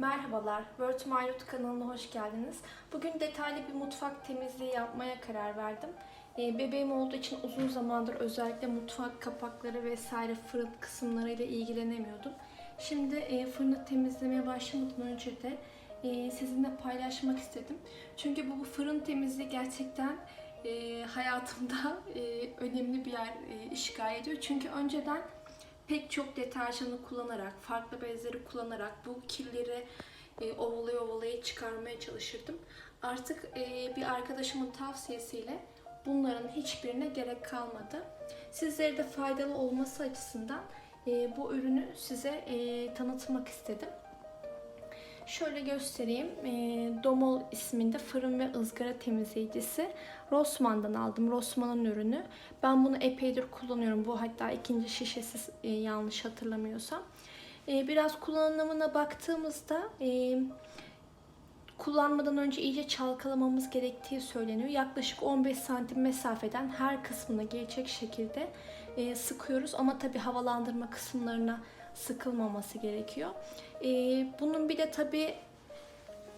Merhabalar, My Root kanalına hoş geldiniz. Bugün detaylı bir mutfak temizliği yapmaya karar verdim. Ee, Bebeğim olduğu için uzun zamandır özellikle mutfak kapakları vesaire fırın kısımlarıyla ilgilenemiyordum. Şimdi e, fırını temizlemeye başlamadan önce de e, sizinle paylaşmak istedim. Çünkü bu fırın temizliği gerçekten e, hayatımda önemli bir yer işgal ediyor. Çünkü önceden pek çok deterjanı kullanarak, farklı bezleri kullanarak bu kirleri e, ovalaya ovalaya çıkarmaya çalışırdım. Artık e, bir arkadaşımın tavsiyesiyle bunların hiçbirine gerek kalmadı. Sizlere de faydalı olması açısından e, bu ürünü size e, tanıtmak istedim. Şöyle göstereyim. E, Domol isminde fırın ve ızgara temizleyicisi. Rossmann'dan aldım. Rossmann'ın ürünü. Ben bunu epeydir kullanıyorum. Bu hatta ikinci şişesi e, yanlış hatırlamıyorsam. E, biraz kullanımına baktığımızda e, kullanmadan önce iyice çalkalamamız gerektiği söyleniyor. Yaklaşık 15 santim mesafeden her kısmına gelecek şekilde e, sıkıyoruz. Ama tabi havalandırma kısımlarına sıkılmaması gerekiyor. E, bunun bir de tabi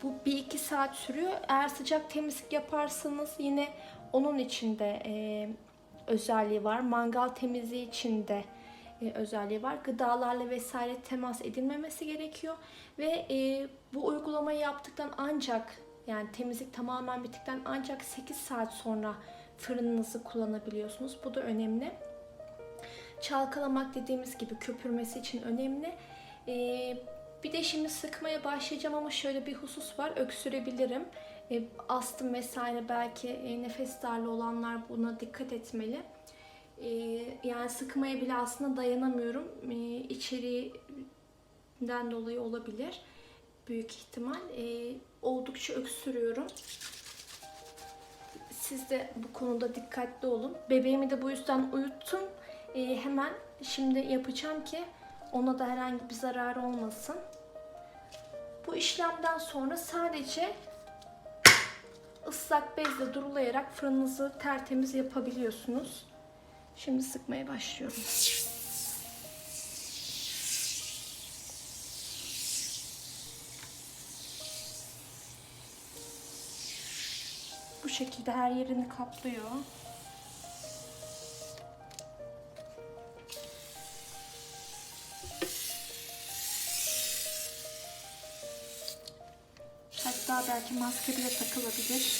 bu 1-2 saat sürüyor. Eğer sıcak temizlik yaparsanız yine onun içinde e, özelliği var. Mangal temizliği için de e, özelliği var. Gıdalarla vesaire temas edilmemesi gerekiyor. Ve e, bu uygulamayı yaptıktan ancak yani temizlik tamamen bittikten ancak 8 saat sonra fırınınızı kullanabiliyorsunuz. Bu da önemli. Çalkalamak dediğimiz gibi köpürmesi için önemli. E, bir de şimdi sıkmaya başlayacağım ama şöyle bir husus var. Öksürebilirim. E, astım vesaire belki e, nefes darlığı olanlar buna dikkat etmeli. E, yani sıkmaya bile aslında dayanamıyorum. E, içeriğinden dolayı olabilir. Büyük ihtimal. E, oldukça öksürüyorum. Siz de bu konuda dikkatli olun. Bebeğimi de bu yüzden uyuttum. E, hemen şimdi yapacağım ki ona da herhangi bir zarar olmasın. Bu işlemden sonra sadece ıslak bezle durulayarak fırınınızı tertemiz yapabiliyorsunuz. Şimdi sıkmaya başlıyorum. Bu şekilde her yerini kaplıyor. Hatta belki maske bile takılabilir.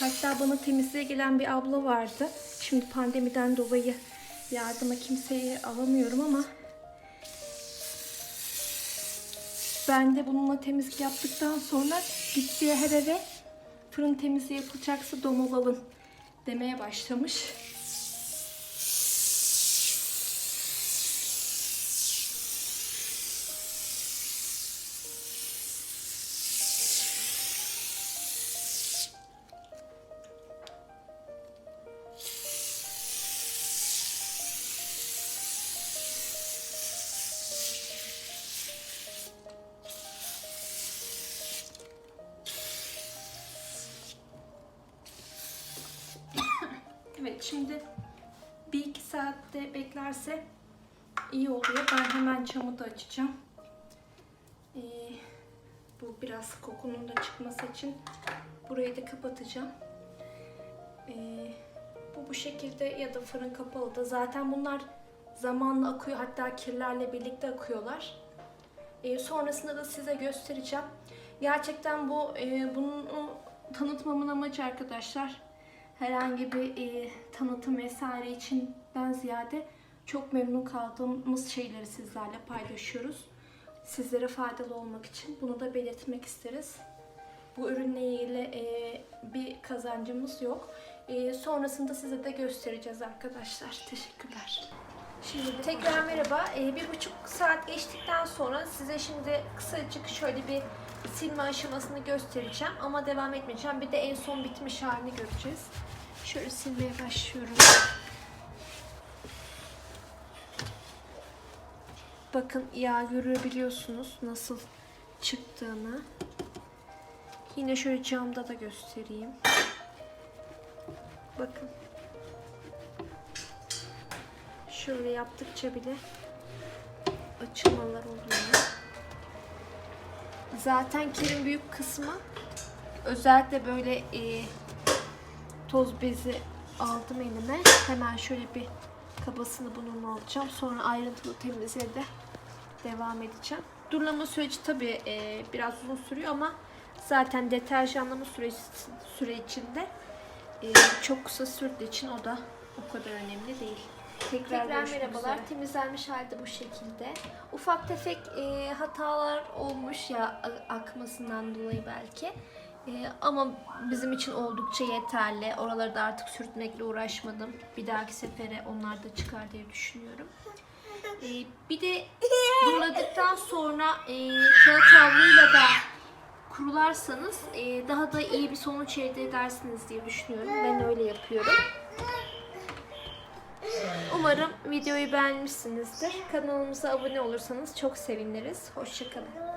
Hatta bana temizliğe gelen bir abla vardı. Şimdi pandemiden dolayı yardıma kimseyi alamıyorum ama ben de bununla temizlik yaptıktan sonra gittiği her eve fırın temizliği yapılacaksa domol alın demeye başlamış. Şimdi bir iki saatte beklerse iyi oluyor. Ben hemen camı da açacağım. Ee, bu biraz kokunun da çıkması için burayı da kapatacağım. Ee, bu bu şekilde ya da fırın kapalı da zaten bunlar zamanla akıyor hatta kirlerle birlikte akıyorlar. Ee, sonrasında da size göstereceğim. Gerçekten bu e, bunu tanıtmamın amacı arkadaşlar herhangi bir e, tanıtım vesaire içinden ziyade çok memnun kaldığımız şeyleri sizlerle paylaşıyoruz. Sizlere faydalı olmak için bunu da belirtmek isteriz. Bu ürünle ilgili e, bir kazancımız yok. E, sonrasında size de göstereceğiz arkadaşlar. Teşekkürler. Şimdi tekrar merhaba. E, bir buçuk saat geçtikten sonra size şimdi kısacık şöyle bir silme aşamasını göstereceğim. Ama devam etmeyeceğim. Bir de en son bitmiş halini göreceğiz. Şöyle silmeye başlıyorum. Bakın yağ görebiliyorsunuz nasıl çıktığını. Yine şöyle camda da göstereyim. Bakın. Şöyle yaptıkça bile açılmalar oluyor. Zaten kirin büyük kısmı özellikle böyle e, toz bezi aldım elime. Hemen şöyle bir kabasını bununla alacağım. Sonra ayrıntılı temizliğe de devam edeceğim. Durulama süreci tabii e, biraz uzun sürüyor ama zaten deterjanlama süreci, süre içinde e, çok kısa sürdüğü için o da o kadar önemli değil. Tekrar, Tekrar merhabalar. üzere. Temizlenmiş halde bu şekilde. Ufak tefek e, hatalar olmuş ya akmasından dolayı belki. E, ama bizim için oldukça yeterli. Oraları da artık sürtmekle uğraşmadım. Bir dahaki sefere onlar da çıkar diye düşünüyorum. E, bir de duruladıktan sonra e, kağıt havluyla da kurularsanız e, daha da iyi bir sonuç elde edersiniz diye düşünüyorum. Ben öyle yapıyorum. Umarım videoyu beğenmişsinizdir. Kanalımıza abone olursanız çok seviniriz. Hoşçakalın.